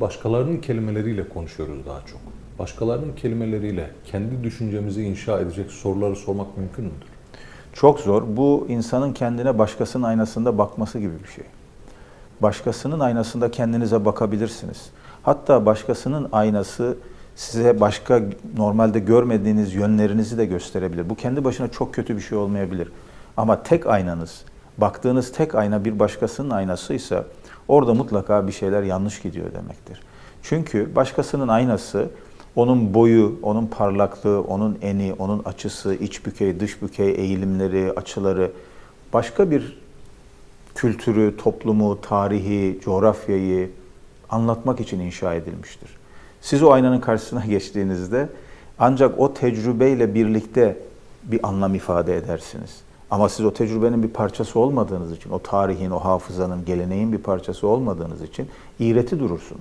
Başkalarının kelimeleriyle konuşuyoruz daha çok. Başkalarının kelimeleriyle kendi düşüncemizi inşa edecek soruları sormak mümkün müdür? Çok zor. Bu insanın kendine başkasının aynasında bakması gibi bir şey. Başkasının aynasında kendinize bakabilirsiniz. Hatta başkasının aynası size başka normalde görmediğiniz yönlerinizi de gösterebilir. Bu kendi başına çok kötü bir şey olmayabilir. Ama tek aynanız, baktığınız tek ayna bir başkasının aynasıysa orada mutlaka bir şeyler yanlış gidiyor demektir. Çünkü başkasının aynası onun boyu, onun parlaklığı, onun eni, onun açısı, iç bükey, dış bükey eğilimleri, açıları başka bir kültürü, toplumu, tarihi, coğrafyayı anlatmak için inşa edilmiştir. Siz o aynanın karşısına geçtiğinizde ancak o tecrübeyle birlikte bir anlam ifade edersiniz. Ama siz o tecrübenin bir parçası olmadığınız için, o tarihin, o hafızanın, geleneğin bir parçası olmadığınız için iğreti durursunuz.